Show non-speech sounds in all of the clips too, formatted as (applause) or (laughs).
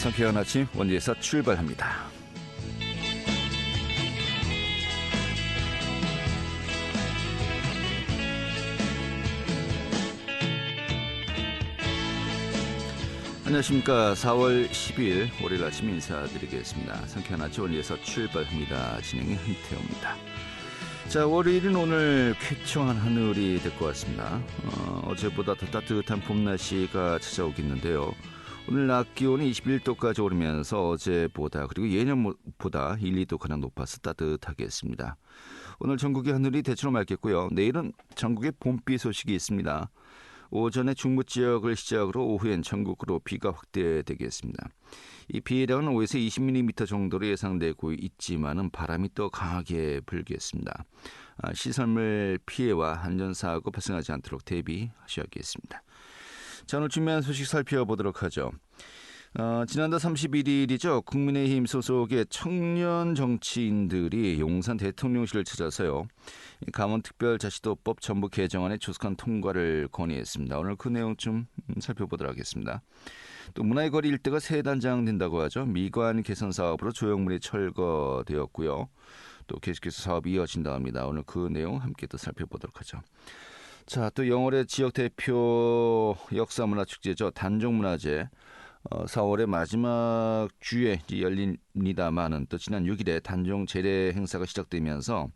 상쾌한 아침 원리에서 출발합니다. 안녕하십니까. 4월 10일 월요일 아침 인사드리겠습니다. 상쾌한 아침 원리에서 출발합니다. 진행의 한태호입니다. 자, 월요일은 오늘 쾌청한 하늘이 될 것 같습니다. 어, 어제보다 더 따뜻한 봄 날씨가 찾아오겠는데요. 오늘 낮 기온이 21도까지 오르면서 어제보다 그리고 예년보다 1, 2도 가량 높아서 따뜻하겠습니다. 오늘 전국의 하늘이 대체로 맑겠고요. 내일은 전국에 봄비 소식이 있습니다. 오전에 중부 지역을 시작으로 오후엔 전국으로 비가 확대되겠습니다. 이 비량은 5에서 20mm 정도로 예상되고 있지만은 바람이 또 강하게 불겠습니다. 아, 시설물 피해와 안전사고 발생하지 않도록 대비하셔야겠습니다. 자, 오늘 준비한 소식 살펴보도록 하죠. 어, 지난달 31일이죠. 국민의힘 소속의 청년 정치인들이 용산 대통령실을 찾아서요. 강원특별자치도법 전부 개정안의 조속한 통과를 건의했습니다. 오늘 그 내용 좀 살펴보도록 하겠습니다. 또 문화의 거리 일대가 세 단장 된다고 하죠. 미관 개선 사업으로 조형물이 철거되었고요. 또 계속해서 사업이 이어진다 합니다. 오늘 그 내용 함께 또 살펴보도록 하죠. 자, 또 영월의 지역 대표 역사문화축제죠. 단종문화제. 어, 4월의 마지막 주에 열립니다만은 또 지난 6일에 단종 재래 행사가 시작되면서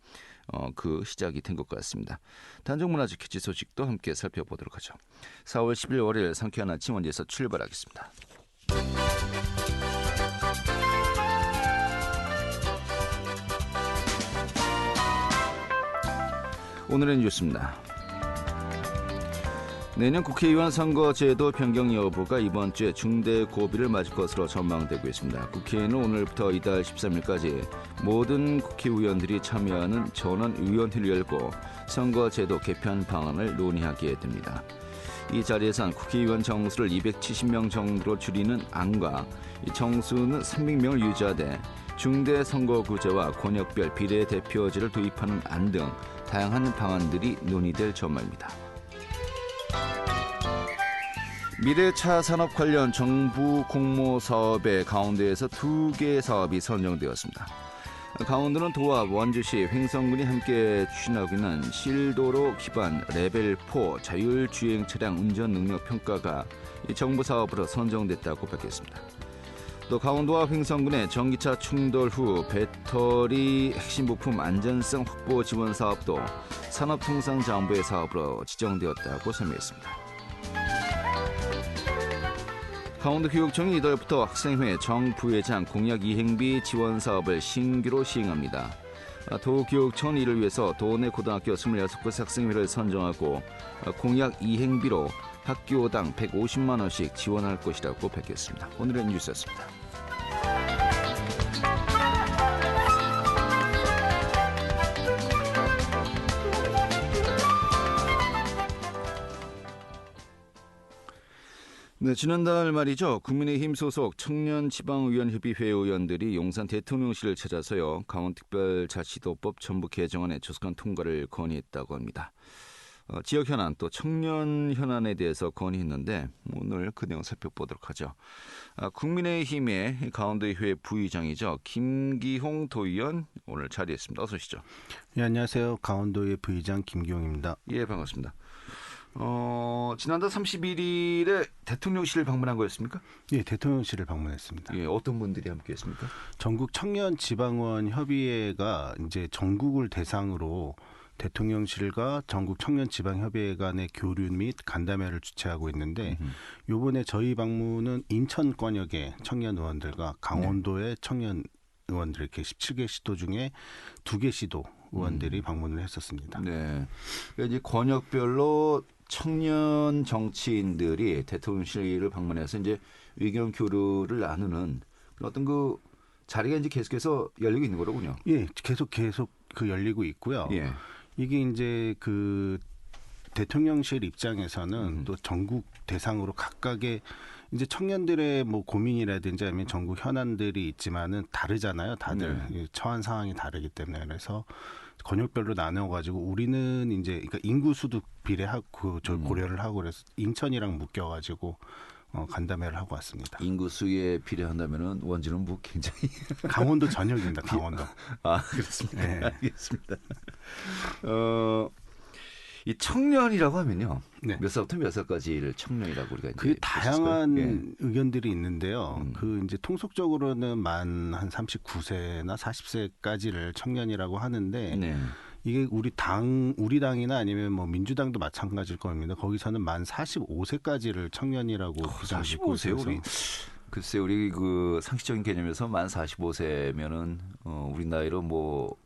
어, 그 시작이 된 것 같습니다. 단종문화재 캐치 소식도 함께 살펴보도록 하죠. 4월 10일 월요일 상쾌한 아침 원리에서 출발하겠습니다. 오늘의 뉴스입니다. 내년 국회의원 선거 제도 변경 여부가 이번 주에 중대 고비를 맞을 것으로 전망되고 있습니다. 국회에는 오늘부터 이달 13일까지 모든 국회의원들이 참여하는 전원의원회를 열고 선거 제도 개편 방안을 논의하게 됩니다. 이 자리에선 국회의원 정수를 270명 정도로 줄이는 안과 정수는 300명을 유지하되 중대 선거구제와 권역별 비례대표제를 도입하는 안 등 다양한 방안들이 논의될 전망입니다. 미래차 산업 관련 정부 공모 사업의 가운데에서 두 개의 사업이 선정되었습니다. 강원도는 도합, 원주시, 횡성군이 함께 추진하고 있는 실도로 기반 레벨 4 자율주행 차량 운전 능력 평가가 정부 사업으로 선정됐다고 밝혔습니다. 또 강원도와 횡성군의 전기차 충돌 후 배터리 핵심 부품 안전성 확보 지원 사업도 산업통상자원부의 사업으로 지정되었다고 설명했습니다. 강원도 교육청이 이달부터 학생회 정 부회장 공약 이행비 지원 사업을 신규로 시행합니다. 도교육청은 이를 위해서 도내 고등학교 26곳 학생회를 선정하고 공약 이행비로 학교당 150만 원씩 지원할 것이라고 밝혔습니다. 오늘의 뉴스였습니다. 네, 지난달 말이죠. 국민의힘 소속 청년 지방의원협의회 의원들이 용산 대통령실을 찾아서요. 강원특별자치도법 전부 개정안의 조속한 통과를 건의했다고 합니다. 어, 지역 현안 또 청년 현안에 대해서 건의했는데 오늘 그 내용 살펴보도록 하죠. 아, 국민의힘의 강원도의회 부의장이죠. 김기홍 도의원 오늘 자리했습니다. 어서 오시죠. 예, 안녕하세요. 강원도의 부의장 김기홍입니다. 예, 반갑습니다. 어, 지난달 31일에 대통령실을 방문한 거였습니까? 예, 대통령실을 방문했습니다. 예, 어떤 분들이 함께 했습니까? 전국 청년 지방원 협의회가 이제 전국을 대상으로 대통령실과 전국 청년 지방 협의회 간의 교류 및 간담회를 주최하고 있는데. 요번에 저희 방문은 인천 권역의 청년 의원들과 강원도의 네. 청년 의원들 이렇게 17개 시도 중에 두 개 시도 의원들이 음. 방문을 했었습니다. 네. 그러니까 이제 권역별로 청년 정치인들이 대통령실을 방문해서 이제 의견 교류를 나누는 어떤 그 자리가 이제 계속해서 열리고 있는 거로군요. 예, 계속 계속 그 열리고 있고요. 예. 이게 이제 그 대통령실 입장에서는 음. 또 전국 대상으로 각각의 이제 청년들의 뭐 고민이라든지 아니면 전국 현안들이 있지만은 다르잖아요. 다들 네. 처한 상황이 다르기 때문에 그래서 권역별로 나눠 가지고 우리는 이제 그러니까 인구 수도 비례하고 저 음. 고려를 하고 그래서 인천이랑 묶여 가지고 어, 간담회를 하고 왔습니다. 인구 수에 비례한다면은 원주는 뭐 굉장히 (laughs) 강원도 전역입니다. 강원도. 아 그렇습니까? 네. 알겠습니다. 어. 이 청년이라고 하면요. 네. 몇 살부터 몇 살까지를 청년이라고 우리가 그 다양한? 예. 의견들이 있는데요. 음. 그 이제 통속적으로는 만 한 39세나 40세까지를 청년이라고 하는데 네. 이게 우리 당 우리 당이나 아니면 뭐 민주당도 마찬가지일 겁니다. 거기서는 만 45세까지를 청년이라고 규정짓고 45세 있어서 우리 글쎄 우리 그 상식적인 개념에서 만 45세면은 어 우리 나이로 뭐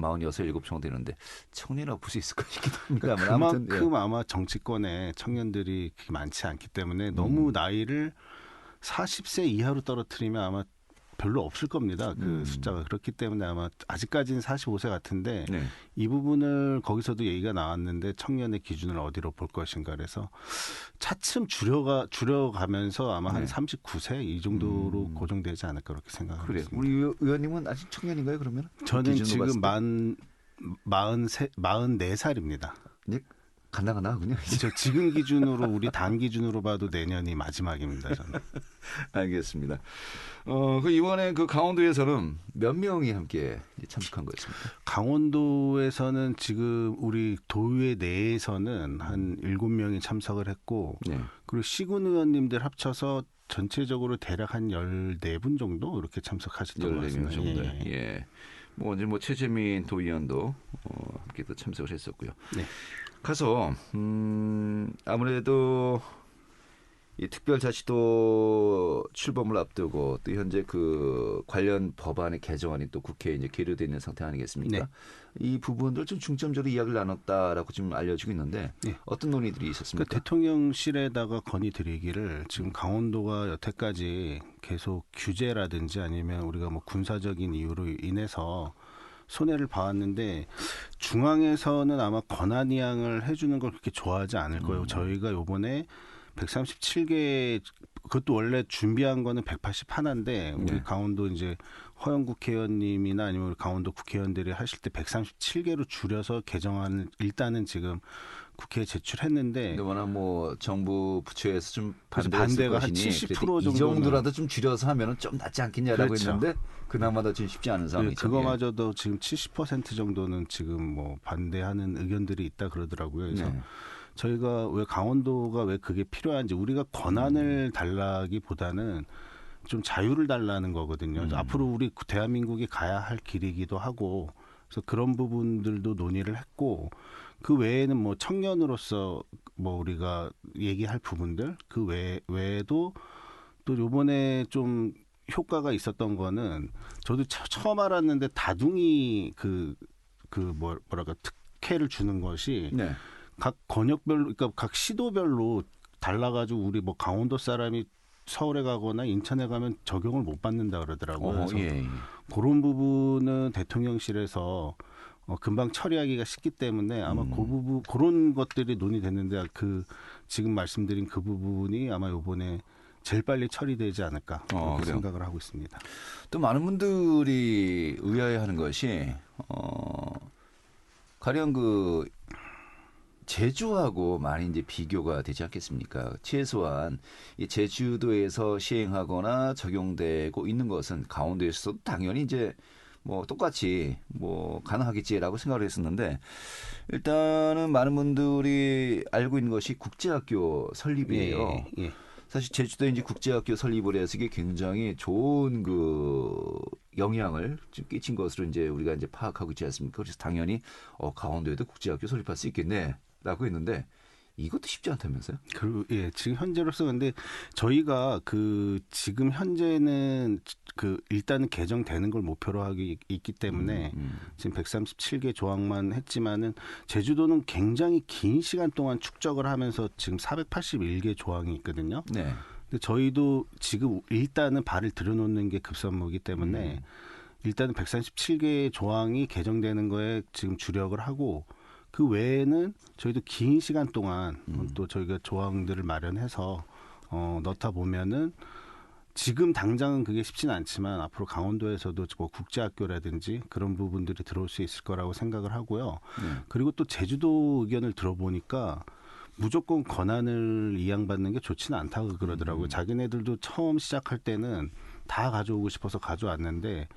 46, 7 정도 되는데 청년이라고 볼수 있을까 싶기도 합니다. 아무튼, 예. 그만큼 아마 정치권에 청년들이 많지 않기 때문에 너무 음. 나이를 40세 이하로 떨어뜨리면 아마 별로 없을 겁니다. 그 음. 숫자가 그렇기 때문에 아마 아직까지는 45세 같은데 네. 이 부분을 거기서도 얘기가 나왔는데 청년의 기준을 어디로 볼 것인가 그래서 차츰 줄여가 줄여가면서 아마 한 네. 39세 이 정도로 음. 고정되지 않을까 그렇게 그래. 있습니다. 우리 의원- 의원님은 아직 청년인가요? 그러면? 저는 지금 때? 만 마흔 세 마흔 네 살입니다. 간다 그냥 (laughs) 저 지금 기준으로 우리 당 기준으로 봐도 내년이 마지막입니다. 저는. (laughs) 알겠습니다. 어, 그 이번에 그 강원도에서는 몇 명이 함께 참석한 거였습니까? 강원도에서는 지금 우리 도의회 내에서는 한 일곱 명이 참석을 했고 네. 그리고 시군 의원님들 합쳐서 전체적으로 대략 한 14분 정도 이렇게 참석하셨던 것 14명 같습니다. 정도. 예, 예. 예. 뭐 이제 뭐 최재민 도의원도 어, 함께 또 참석을 했었고요. 네. 가서 음, 아무래도 이 특별자치도 출범을 앞두고 또 현재 그 관련 법안의 개정안이 또 국회에 이제 계류돼 있는 상태 아니겠습니까? 네. 이 부분들 좀 중점적으로 이야기를 나눴다라고 지금 알려지고 있는데 네. 어떤 논의들이 있었습니까? 그러니까 대통령실에다가 건의드리기를 지금 강원도가 여태까지 계속 규제라든지 아니면 우리가 뭐 군사적인 이유로 인해서 손해를 봐왔는데 중앙에서는 아마 권한이양을 해주는 걸 그렇게 좋아하지 않을 거예요. 음. 저희가 요번에 137개 그것도 원래 준비한 거는 181인데 우리 네. 강원도 이제 허영 국회의원님이나 아니면 우리 강원도 국회의원들이 하실 때 137개로 줄여서 개정안을 일단은 지금 국회에 제출했는데 워낙 뭐 정부 부처에서 좀 반대가 한 것이니 70% 그래도 이 정도는- 정도라도 좀 줄여서 하면은 좀 낫지 않겠냐라고 그렇죠. 했는데 그나마도 지금 쉽지 않은 네, 상황이죠. 그거마저도 지금 70% 정도는 지금 뭐 반대하는 의견들이 있다 그러더라고요. 예. 그래서 네. 저희가 왜 강원도가 왜 그게 필요한지 우리가 음. 권한을 달라기보다는 좀 자유를 달라는 거거든요. 음. 앞으로 우리 대한민국이 가야 할 길이기도 하고 그래서 그런 부분들도 논의를 했고 그 외에는 뭐 청년으로서 뭐 우리가 얘기할 부분들 그 외, 외에도 또 요번에 좀 효과가 있었던 거는 저도 처, 처음 알았는데 다둥이 그그 뭐, 뭐랄까 특혜를 주는 것이 네. 각 권역별로 그러니까 각 시도별로 달라가지고 우리 뭐 강원도 사람이 서울에 가거나 인천에 가면 적용을 못 받는다 그러더라고요. 어, 그래서 예, 예. 그런 부분은 대통령실에서 어, 금방 처리하기가 쉽기 때문에 아마 음. 그 부분 그런 것들이 논의됐는데 그 지금 말씀드린 그 부분이 아마 요번에 제일 빨리 처리되지 않을까 어? 생각을 하고 있습니다. 또 많은 분들이 의아해하는 것이 어 가령 그 제주하고 많이 이제 비교가 되지 않겠습니까? 최소한 이 제주도에서 시행하거나 적용되고 있는 것은 강원도에서도 당연히 이제 뭐 똑같이 뭐 가능하겠지라고 생각을 했었는데 일단은 많은 분들이 알고 있는 것이 국제학교 설립이에요. 예, 예. 사실 제주도에 이제 국제학교 설립을 해서 이게 굉장히 좋은 그 영향을 좀 끼친 것으로 이제 우리가 이제 파악하고 있지 않습니까? 그래서 당연히 어 강원도에도 국제학교 설립할 수 있겠네라고 했는데 이것도 쉽지 않다면서요? 그, 예, 지금 현재로서 근데 저희가 그 지금 현재는 그 일단은 개정되는 걸 목표로 있- 있기 때문에 음, 지금 137개 조항만 했지만은 제주도는 굉장히 긴 시간 동안 축적을 하면서 지금 481개 조항이 있거든요. 네. 근데 저희도 지금 일단은 발을 들여놓는 게 급선무이기 때문에 음. 일단은 137개 조항이 개정되는 거에 지금 주력을 하고 그 외에는 저희도 긴 시간 동안 음. 또 저희가 조항들을 마련해서 어, 넣다 보면은 지금 당장은 그게 쉽지는 않지만 앞으로 강원도에서도 뭐 국제학교라든지 그런 부분들이 들어올 수 있을 거라고 생각을 하고요. 네. 그리고 또 제주도 의견을 들어보니까 무조건 권한을 이양받는 게 좋지는 않다고 그러더라고요. 음. 자기네들도 처음 시작할 때는 다 가져오고 싶어서 가져왔는데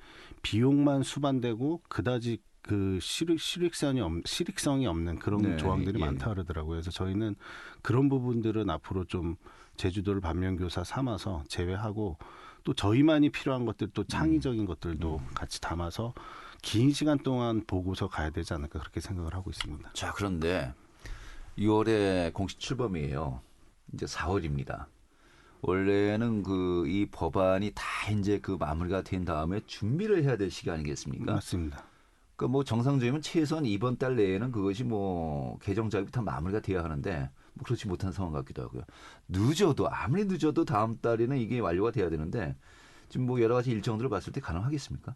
비용만 수반되고 그다지 그 실익 실익성이 없 실익성이 없는 그런 네, 조항들이 예. 많다 그러더라고요. 그래서 저희는 그런 부분들은 앞으로 좀 제주도를 반면교사 삼아서 제외하고 또 저희만이 필요한 것들 또 창의적인 것들도 같이 담아서 긴 시간 동안 보고서 가야 되지 않을까 그렇게 생각을 하고 있습니다. 자, 그런데 6월에 공식 출범이에요. 이제 4월입니다. 원래는 그 이 법안이 다 이제 그 마무리가 된 다음에 준비를 해야 될 시기 아니겠습니까? 맞습니다. 그뭐 정상적이면 최소한 이번 달 내에는 그것이 뭐 개정 작업이 다 마무리가 돼야 하는데 뭐 그렇지 못한 상황 같기도 하고요. 늦어도 아무리 늦어도 다음 달에는 이게 완료가 돼야 되는데 지금 뭐 여러 가지 일정들을 봤을 때 가능하겠습니까?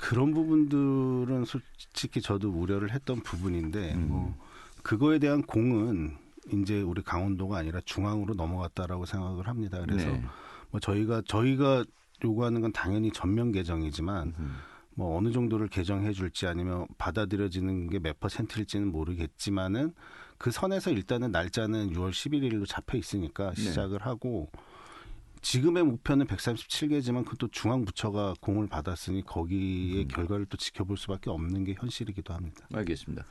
그런 부분들은 솔직히 저도 우려를 했던 부분인데 음. 뭐 그거에 대한 공은 이제 우리 강원도가 아니라 중앙으로 넘어갔다라고 생각을 합니다. 그래서 네. 뭐 저희가 저희가 요구하는 건 당연히 전면 개정이지만 음. 뭐 어느 정도를 개정해 줄지 아니면 받아들여지는 게 몇 퍼센트일지는 모르겠지만은 그 선에서 일단은 날짜는 6월 11일로 잡혀 있으니까 네. 시작을 하고 지금의 목표는 137개지만 그것도 중앙 부처가 공을 받았으니 거기에 음. 결과를 또 지켜볼 수밖에 없는 게 현실이기도 합니다. 알겠습니다.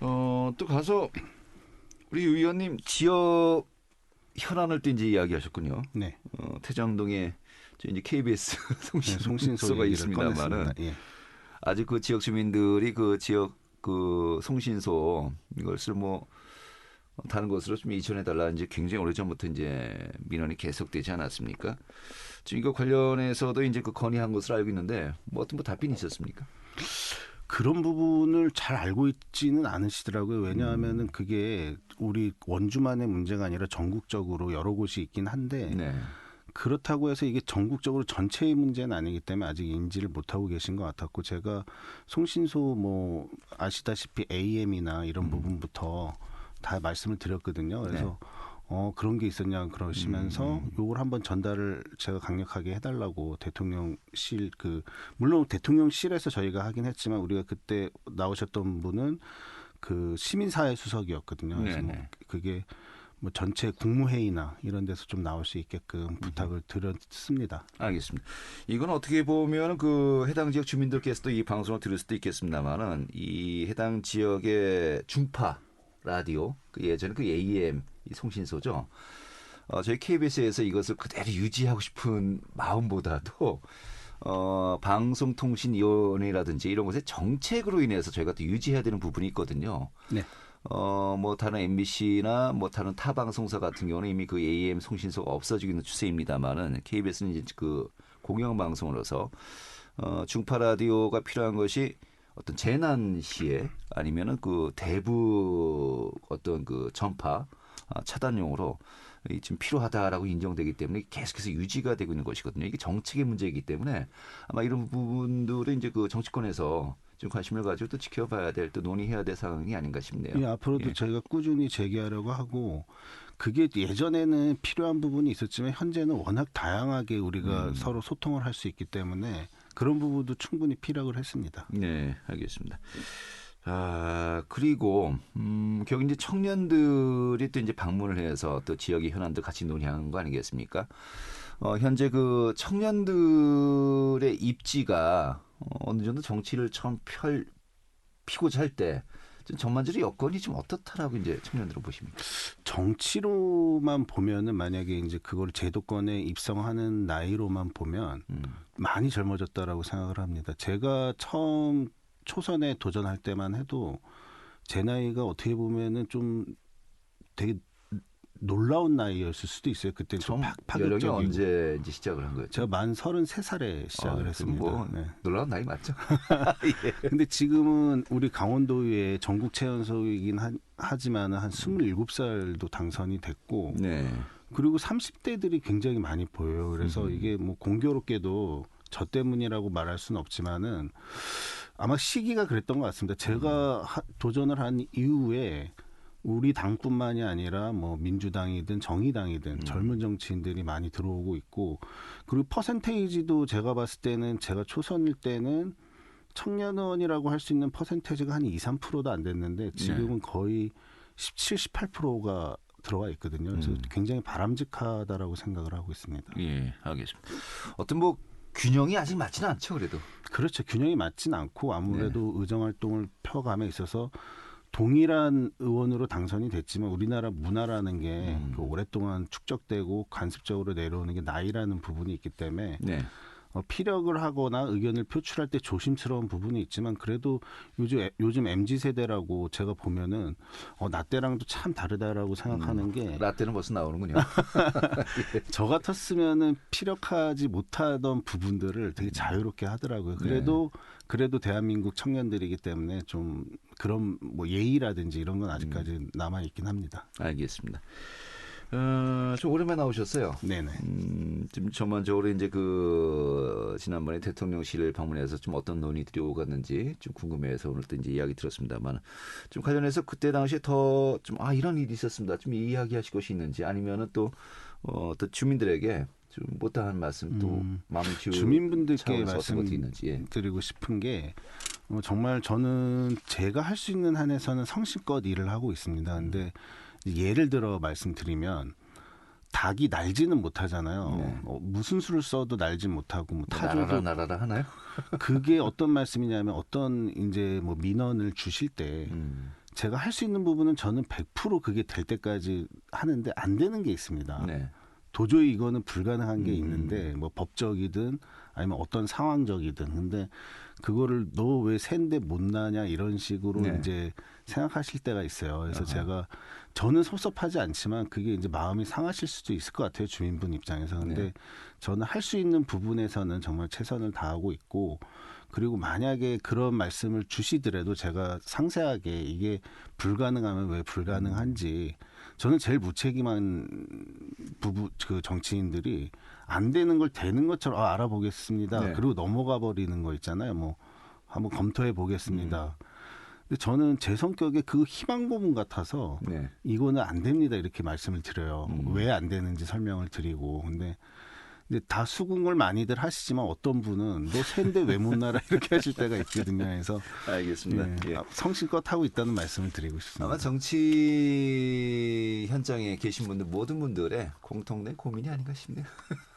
어, 또 가서 우리 유 의원님 지역 현안을 또 이제 이야기하셨군요. 네, 어, 태장동에 저 이제 KBS (laughs) 네 송신소가 송신소 얘기를 있습니다만은. 예. 아직 그 지역 주민들이 그 지역 그 송신소 이것을 뭐 다른 곳으로 좀 이전해 달라 이제 굉장히 오래 전부터 이제 민원이 계속되지 않았습니까? 지금 이거 관련해서도 이제 그 건의한 것으로 알고 있는데 뭐 어떤 뭐 답변이 있었습니까? 그런 부분을 잘 알고 있지는 않으시더라고요. 음. 왜냐하면은 그게 우리 원주만의 문제가 아니라 전국적으로 여러 곳이 있긴 한데 네. 그렇다고 해서 이게 전국적으로 전체의 문제는 아니기 때문에 아직 인지를 못하고 계신 것 같았고 제가 송신소 뭐 아시다시피 AM이나 이런 부분부터 다 말씀을 드렸거든요. 그래서 어 그런 게 있었냐 그러시면서 요걸 한번 전달을 제가 강력하게 해달라고 대통령실 그 물론 대통령실에서 저희가 하긴 했지만 우리가 그때 나오셨던 분은 그 시민사회 수석이었거든요. 그래서 뭐 네네. 그게 뭐 전체 국무회의나 이런 데서 좀 나올 수 있게끔 부탁을 드렸습니다. 알겠습니다. 이건 어떻게 보면 그 해당 지역 주민들께서도 이 방송을 들을 수도 있겠습니다만은 이 해당 지역의 중파 라디오 그 예전에 그 AM 이 송신소죠. 어, 저희 KBS에서 이것을 그대로 유지하고 싶은 마음보다도 어, 방송통신위원회라든지 이런 곳의 정책으로 인해서 저희가 또 유지해야 되는 부분이 있거든요. 네. 어, 뭐 다른 MBC나 뭐 다른 타 방송사 같은 경우는 이미 그 AM 송신소가 없어지고 있는 추세입니다만은 KBS는 이제 그 공영 방송으로서 어, 중파 라디오가 필요한 것이 어떤 재난 시에 아니면은 그 대부 어떤 그 전파 아, 차단용으로 이 지금 필요하다라고 인정되기 때문에 계속해서 유지가 되고 있는 것이거든요. 이게 정책의 문제이기 때문에 아마 이런 부분들은 이제 그 정치권에서 좀 관심을 가지고 또 지켜봐야 될 또 논의해야 될 상황이 아닌가 싶네요. 예, 앞으로도 예. 저희가 꾸준히 제기하려고 하고 그게 예전에는 필요한 부분이 있었지만 현재는 워낙 다양하게 우리가 음. 서로 소통을 할 수 있기 때문에 그런 부분도 충분히 피력을 했습니다. 네, 알겠습니다. 아, 그리고, 음, 결국 이제 청년들이 또 이제 방문을 해서 또 지역의 현안들 같이 논의하는 거 아니겠습니까? 어, 현재 그 청년들의 입지가 어, 어느 정도 정치를 처음 펼, 피고자 할 때, 좀 전반적으로 여건이 좀 어떻다라고 이제 청년들은 보십니까? 정치로만 보면은 만약에 이제 그걸 제도권에 입성하는 나이로만 보면 음, 많이 젊어졌다라고 생각을 합니다. 제가 처음 초선에 도전할 때만 해도 제 나이가 어떻게 보면은 좀 되게 놀라운 나이였을 수도 있어요. 그때 좀 파- 연령이 파격적이고. 언제 이제 시작을 한 거예요? 제가 만 33살에 시작을 아, 그럼 했습니다. 뭐 네. 놀라운 나이 맞죠? (laughs) (laughs) 근데 지금은 우리 강원도의 전국 체연소이긴 하, 지만 한 27살도 당선이 됐고 네. 그리고 30대들이 굉장히 많이 보여요. 그래서 음. 이게 뭐 공교롭게도 저 때문이라고 말할 수는 없지만은 아마 시기가 그랬던 것 같습니다. 제가 음. 하- 도전을 한 이후에 우리 당뿐만이 아니라 뭐 민주당이든 정의당이든 음. 젊은 정치인들이 많이 들어오고 있고 그리고 퍼센테이지도 제가 봤을 때는 제가 초선일 때는 청년 의원이라고 할 수 있는 퍼센테이지가 한 2, 3%도 안 됐는데 지금은 거의 17, 18%가 들어와 있거든요. 그래서 음. 굉장히 바람직하다라고 생각을 하고 있습니다. 예, 알겠습니다. 어떤 뭐 균형이 아직 맞지는 않죠, 그래도. 그렇죠. 균형이 맞진 않고 아무래도 네. 의정 활동을 펴감에 있어서 동일한 의원으로 당선이 됐지만 우리나라 문화라는 게 음. 그 오랫동안 축적되고 관습적으로 내려오는 게 나이라는 부분이 있기 때문에 네. 어, 피력을 하거나 의견을 표출할 때 조심스러운 부분이 있지만 그래도 요즘 요즘 mz 세대라고 제가 보면은 어, 나 때랑도 참 다르다라고 생각하는 게 라떼는 벌써 나오는군요. (laughs) 저 같았으면은 피력하지 못하던 부분들을 되게 자유롭게 하더라고요. 그래도 그래도 대한민국 청년들이기 때문에 좀 그런 뭐 예의라든지 이런 건 아직까지 남아 있긴 합니다. 알겠습니다. 어, 좀 오랜만에 나오셨어요. 네네. 음, 좀 전반적으로 이제 그 지난번에 대통령실을 방문해서 좀 어떤 논의들이 오갔는지 좀 궁금해서 오늘 또 이제 이야기 들었습니다만 좀 관련해서 그때 당시에 더 좀 아 이런 일이 있었습니다. 좀 이야기하실 것이 있는지 아니면은 또 어, 또 주민들에게 좀 못다한 말씀 또 음, 키우 주민분들께 있는지 예. 말씀드리고 싶은 게 어, 정말 저는 제가 할 수 있는 한에서는 성실껏 일을 하고 있습니다. 근데 예를 들어 말씀드리면 닭이 날지는 못하잖아요. 네. 어, 무슨 수를 써도 날지 못하고 뭐 타조도 나라라 하나요? (laughs) 그게 어떤 말씀이냐면 어떤 이제 뭐 민원을 주실 때 음, 제가 할 수 있는 부분은 저는 100% 그게 될 때까지 하는데 안 되는 게 있습니다. 네. 도저히 이거는 불가능한 게 음. 있는데 뭐 법적이든 아니면 어떤 상황적이든 근데 그거를 너 왜 샌데 못 나냐 이런 식으로 네. 이제 생각하실 때가 있어요. 그래서 아하. 제가 저는 섭섭하지 않지만 그게 이제 마음이 상하실 수도 있을 것 같아요 주민분 입장에서. 근데 네. 저는 할 수 있는 부분에서는 정말 최선을 다하고 있고 그리고 만약에 그런 말씀을 주시더라도 제가 상세하게 이게 불가능하면 왜 불가능한지 저는 제일 무책임한 부부 그 정치인들이 안 되는 걸 되는 것처럼 아, 알아보겠습니다. 네. 그리고 넘어가 버리는 거 있잖아요. 뭐 한번 검토해 보겠습니다. 근데 저는 제 성격에 그 희망 고문 같아서 네. 이거는 안 됩니다 이렇게 말씀을 드려요. 음. 왜안 되는지 설명을 드리고 근데 근데 다 수긍을 많이들 하시지만 어떤 분은 너 샌데 왜못 날아 (laughs) 이렇게 하실 때가 있거든요. 그래서 알겠습니다. 네, 예. 아, 성실껏 하고 있다는 말씀을 드리고 싶습니다. 아마 정치 현장에 계신 분들 모든 분들의 공통된 고민이 아닌가 싶네요.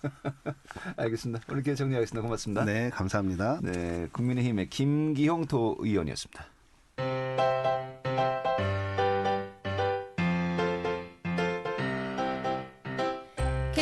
(laughs) 알겠습니다. 오늘 이렇게 정리하겠습니다. 고맙습니다. 네, 감사합니다. 네, 국민의힘의 김기형 도의원이었습니다.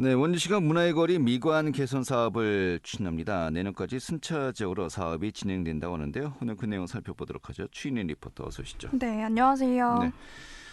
네, 원주시가 문화의 거리 미관 개선 사업을 추진합니다. 내년까지 순차적으로 사업이 진행된다고 하는데요. 오늘 그 내용 살펴보도록 하죠. 추인인 리포터 어서 오시죠. 네, 안녕하세요. 네.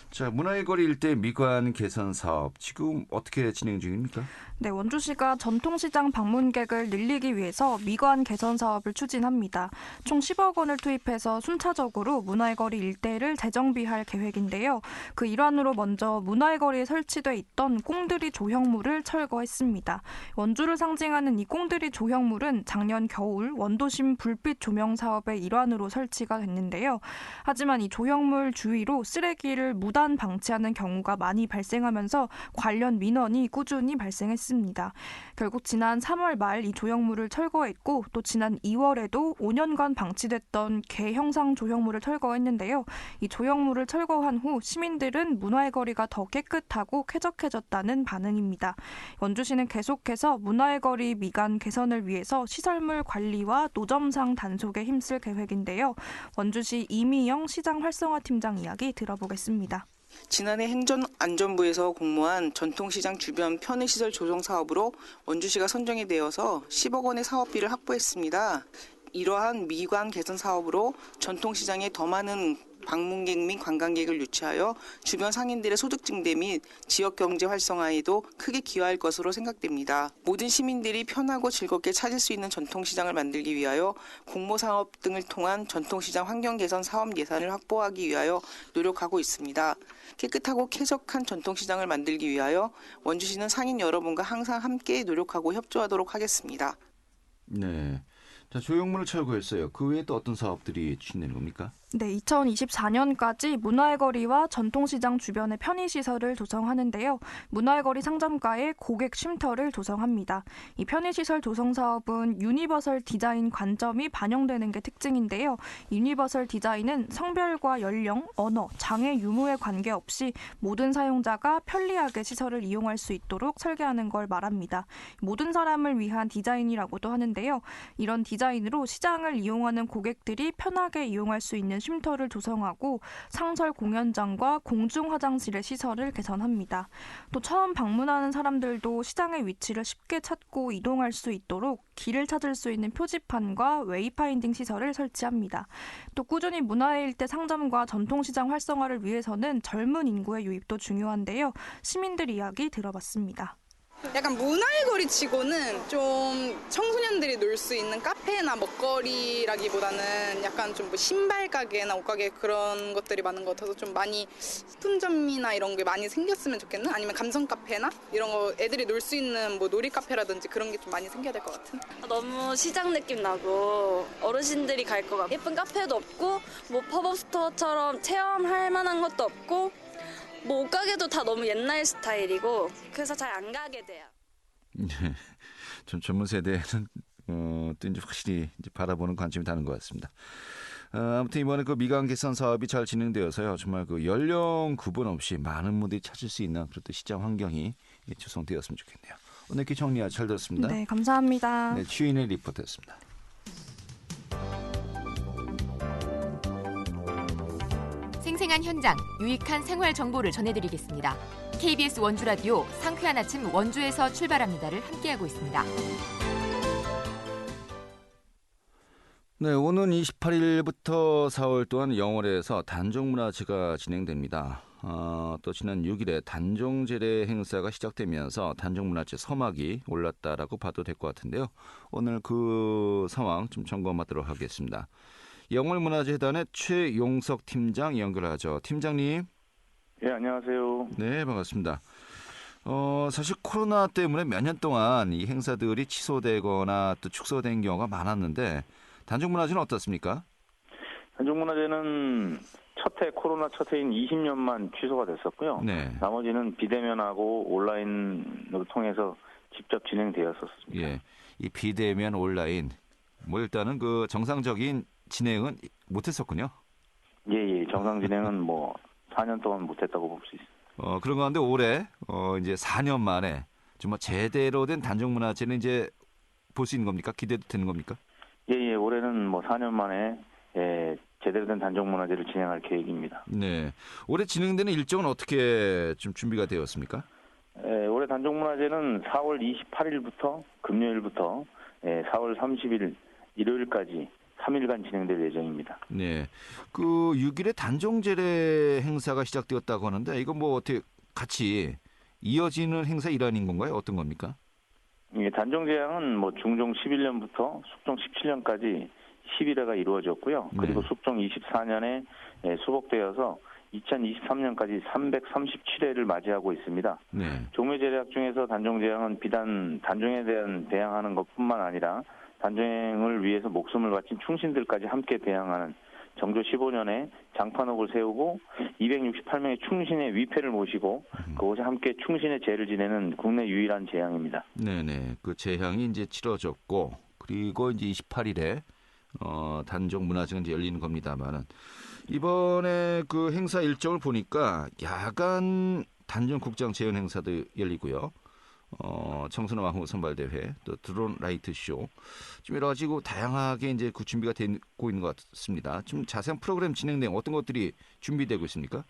자, 문화의 거리 일대 미관 개선 사업 지금 어떻게 진행 중입니까? 네, 원주시가 전통시장 방문객을 늘리기 위해서 미관 개선 사업을 추진합니다. 총 10억 원을 투입해서 순차적으로 문화의 거리 일대를 재정비할 계획인데요. 그 일환으로 먼저 문화의 거리에 설치돼 있던 꽁들이 조형물을 철거했습니다. 원주를 상징하는 이 꽁들이 조형물은 작년 겨울 원도심 불빛 조명 사업의 일환으로 설치가 됐는데요. 하지만 이 조형물 주위로 쓰레기를 무단 방치하는 경우가 많이 발생하면서 관련 민원이 꾸준히 발생했습니다. 결국 지난 3월 말 이 조형물을 철거했고 또 지난 2월에도 5년간 방치됐던 개 형상 조형물을 철거했는데요. 이 조형물을 철거한 후 시민들은 문화의 거리가 더 깨끗하고 쾌적해졌다는 반응입니다. 원주시는 계속해서 문화의 거리 미관 개선을 위해서 시설물 관리와 노점상 단속에 힘쓸 계획인데요. 원주시 이미영 시장 활성화 팀장 이야기 들어보겠습니다. 지난해 행정안전부에서 공모한 전통시장 주변 편의시설 조성 사업으로 원주시가 선정이 되어서 10억 원의 사업비를 확보했습니다. 이러한 미관 개선 사업으로 전통시장에 더 많은 방문객 및 관광객을 유치하여 주변 상인들의 소득 증대 및 지역 경제 활성화에도 크게 기여할 것으로 생각됩니다. 모든 시민들이 편하고 즐겁게 찾을 수 있는 전통시장을 만들기 위하여 공모 사업 등을 통한 전통시장 환경 개선 사업 예산을 확보하기 위하여 노력하고 있습니다. 깨끗하고 쾌적한 전통시장을 만들기 위하여 원주시는 상인 여러분과 항상 함께 노력하고 협조하도록 하겠습니다. 네. 자, 조형물을 철거했어요. 그 외에 또 어떤 사업들이 추진되는 겁니까? 네, 2024년까지 문화의 거리와 전통시장 주변의 편의시설을 조성하는데요. 문화의 거리 상점가에 고객 쉼터를 조성합니다. 이 편의시설 조성 사업은 유니버설 디자인 관점이 반영되는 게 특징인데요. 유니버설 디자인은 성별과 연령, 언어, 장애 유무에 관계없이 모든 사용자가 편리하게 시설을 이용할 수 있도록 설계하는 걸 말합니다. 모든 사람을 위한 디자인이라고도 하는데요. 이런 디자인으로 시장을 이용하는 고객들이 편하게 이용할 수 있는 쉼터를 조성하고 상설 공연장과 공중 화장실의 시설을 개선합니다. 또 처음 방문하는 사람들도 시장의 위치를 쉽게 찾고 이동할 수 있도록 길을 찾을 수 있는 표지판과 웨이파인딩 시설을 설치합니다. 또 꾸준히 문화의 일대 상점과 전통시장 활성화를 위해서는 젊은 인구의 유입도 중요한데요. 시민들 이야기 들어봤습니다. 약간 문화의 거리 치고는 좀 청소년들이 놀 수 있는 카페나 먹거리라기보다는 약간 좀 뭐 신발 가게나 옷 가게 그런 것들이 많은 것 같아서 좀 많이 소품점이나 이런 게 많이 생겼으면 좋겠는 아니면 감성 카페나 이런 거 애들이 놀 수 있는 뭐 놀이 카페라든지 그런 게 좀 많이 생겨야 될 것 같은? 너무 시장 느낌 나고 어르신들이 갈 것 같고 예쁜 카페도 없고 뭐 팝업 스토어처럼 체험할 만한 것도 없고 뭐 옷가게도 다 너무 옛날 스타일이고 그래서 잘 안 가게 돼요. 네. 좀 젊은 세대는 어, 또 이제 확실히 이제 바라보는 관점이 다른 것 같습니다. 어, 아무튼 이번에 그 미관 개선 사업이 잘 진행되어서요. 정말 그 연령 구분 없이 많은 분들이 찾을 수 있는 그런 또 시장 환경이 조성되었으면 좋겠네요. 오늘 이렇게 정리가 잘 됐습니다. 네, 감사합니다. 네, 추인의 리포트였습니다. 생생한 현장, 유익한 생활 정보를 전해드리겠습니다. KBS 원주 라디오 상쾌한 아침 원주에서 출발합니다를 함께하고 있습니다. 네, 오는 28일부터 4월 동안 영월에서 단종문화제가 진행됩니다. 어, 또 지난 6일에 단종제례 행사가 시작되면서 단종문화제 서막이 올랐다라고 봐도 될 것 같은데요. 오늘 그 상황 좀 점검하도록 하겠습니다. 영월문화재단의 최용석 팀장 연결하죠. 팀장님. 예, 안녕하세요. 네, 반갑습니다. 어, 사실 코로나 때문에 몇 년 동안 이 행사들이 취소되거나 또 축소된 경우가 많았는데 단종문화재는 어떻습니까? 단종문화재는 첫해 코로나 첫 해인 20년만 취소가 됐었고요. 네. 나머지는 비대면하고 온라인으로 통해서 직접 진행되었었습니다. 예. 이 비대면 온라인 뭐 일단은 그 정상적인 진행은 못했었군요. 예, 예. 정상 진행은 뭐 4년 동안 못했다고 볼 수 있습니다. 어, 그런 가운데 올해 어 이제 4년 만에 정말 제대로 된 단종 문화재는 이제 볼 수 있는 겁니까? 기대도 되는 겁니까? 예, 예. 올해는 뭐 4년 만에 예, 제대로 된 단종 문화재를 진행할 계획입니다. 네. 올해 진행되는 일정은 어떻게 좀 준비가 되었습니까? 예, 올해 단종 문화재는 4월 28일부터 금요일부터 예, 4월 30일 일요일까지 3일간 진행될 예정입니다. 네. 그 6일에 단종제례 행사가 시작되었다고 하는데 이건 뭐 어떻게 같이 이어지는 행사 일환인 건가요? 어떤 겁니까? 예, 단종제항은 뭐 중종 11년부터 숙종 17년까지 11회가 이루어졌고요. 그리고 네. 숙종 24년에 예, 수복되어서 2023년까지 337회를 맞이하고 있습니다. 네. 종묘제례학 중에서 단종제항은 비단 단종에 대한 대항하는 것뿐만 아니라 단종을 위해서 목숨을 바친 충신들까지 함께 대항하는 정조 15년에 장판옥을 세우고 268명의 충신의 위패를 모시고 그곳에 함께 충신의 제를 지내는 국내 유일한 제항입니다. 네네. 그 재향이 이제 치러졌고 그리고 이제 28일에 어, 단종 문화제가 이제 열리는 겁니다만은 이번에 그 행사 일정을 보니까 야간 단종 국장 재현 행사도 열리고요. 어, 청소년 왕후 선발대회, 또 드론 라이트 쇼, 좀 여러 가지고 다양하게 이제 그 준비가 되고 있는 것 같습니다. 좀 자세한 프로그램 진행 내용 어떤 것들이 준비되고 있습니까?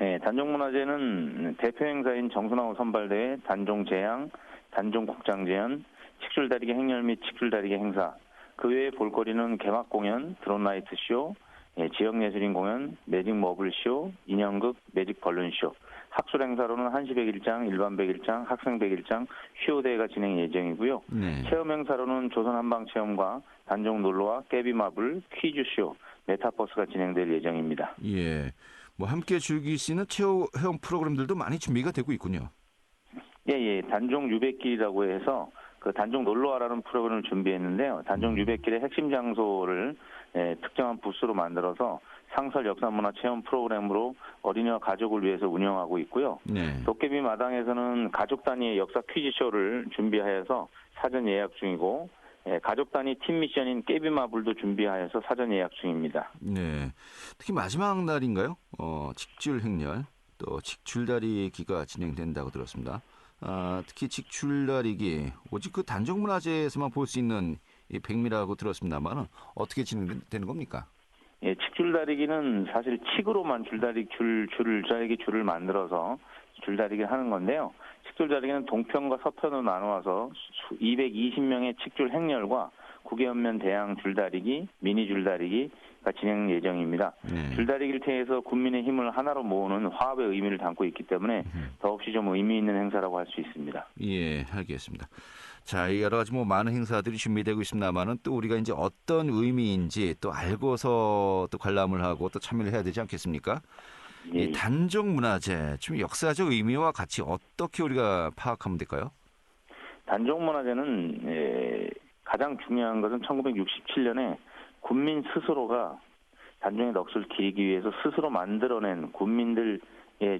네, 단종문화제는 대표 행사인 정순왕후 선발대회, 단종 제양, 단종 국장 제연, 칙줄다리기 행렬 및 칙줄다리기 행사, 그 외에 볼거리는 개막 공연, 드론 라이트 쇼, 예, 지역 예술인 공연, 매직 머블 쇼, 인형극, 매직 벌룬 쇼, 학술 행사로는 한시 백일장, 일반 백일장, 학생 백일장, 휴호 대회가 진행 예정이고요. 네. 체험 행사로는 조선 한방 체험과 단종 놀러와 깨비마블, 퀴즈 쇼, 메타버스가 진행될 예정입니다. 예. 뭐 함께 즐길 수 있는 체험 프로그램들도 많이 준비가 되고 있군요. 예, 예. 단종 유백길이라고 해서 그 단종 놀러와라는 프로그램을 준비했는데요. 단종 유백길의 핵심 장소를 예, 특정한 부스로 만들어서 상설 역사문화 체험 프로그램으로 어린이와 가족을 위해서 운영하고 있고요. 네. 도깨비 마당에서는 가족 단위의 역사 퀴즈쇼를 준비하여서 사전 예약 중이고 예, 가족 단위 팀 미션인 깨비마블도 준비하여서 사전 예약 중입니다. 네. 특히 마지막 날인가요? 어, 직줄 행렬 또 직줄다리기가 진행된다고 들었습니다. 아, 특히 직줄다리기 오직 그 단종문화재에서만 볼 수 있는 이 백미라고 들었습니다만 어떻게 진행되는 겁니까? 예, 칡줄다리기는 사실 칡으로만 줄다리 줄 줄다리기 줄을 만들어서 줄다리기를 하는 건데요. 칡줄다리기는 동편과 서편으로 나누어서 220명의 칡줄 행렬과 구개연면 대양 줄다리기, 미니 줄다리기가 진행 예정입니다. 네. 줄다리기를 통해서 국민의 힘을 하나로 모으는 화합의 의미를 담고 있기 때문에 더없이 좀 의미 있는 행사라고 할 수 있습니다. 예, 알겠습니다. 자, 이 여러 가지 뭐 많은 행사들이 준비되고 있습니다만은 또 우리가 이제 어떤 의미인지 또 알고서 또 관람을 하고 또 참여를 해야 되지 않겠습니까? 예, 이 단종 문화재 좀 역사적 의미와 같이 어떻게 우리가 파악하면 될까요? 단종 문화재는 에, 가장 중요한 것은 1967년에 군민 스스로가 단종의 넋을 기리기 위해서 스스로 만들어낸 군민들의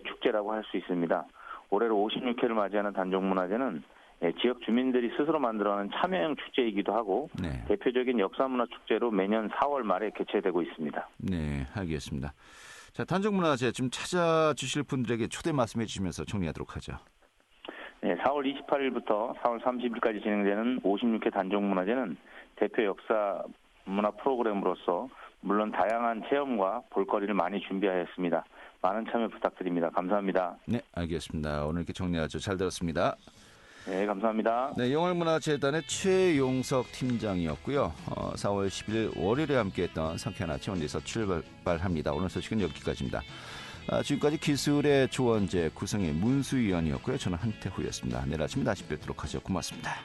축제라고 할 수 있습니다. 올해로 56회를 맞이하는 단종문화재는 예, 지역 주민들이 스스로 만들어낸 참여형 축제이기도 하고 네. 대표적인 역사문화 축제로 매년 4월 말에 개최되고 있습니다. 네, 알겠습니다. 자, 단종문화재 좀 찾아주실 분들에게 초대 말씀해 주시면서 정리하도록 하죠. 네, 4월 28일부터 4월 30일까지 진행되는 56회 단종문화제는 대표 역사 문화 프로그램으로서 물론 다양한 체험과 볼거리를 많이 준비하였습니다. 많은 참여 부탁드립니다. 감사합니다. 네, 알겠습니다. 오늘 이렇게 정리하죠. 잘 들었습니다. 네, 감사합니다. 네, 영월문화재단의 최용석 팀장이었고요. 어, 4월 10일 월요일에 함께했던 상쾌한 아침 원리에서 출발합니다. 오늘 소식은 여기까지입니다. 아, 지금까지 기술의 조원재 구성의 문수위원이었고요. 저는 한태후였습니다. 내일 아침 다시 뵙도록 하죠. 고맙습니다.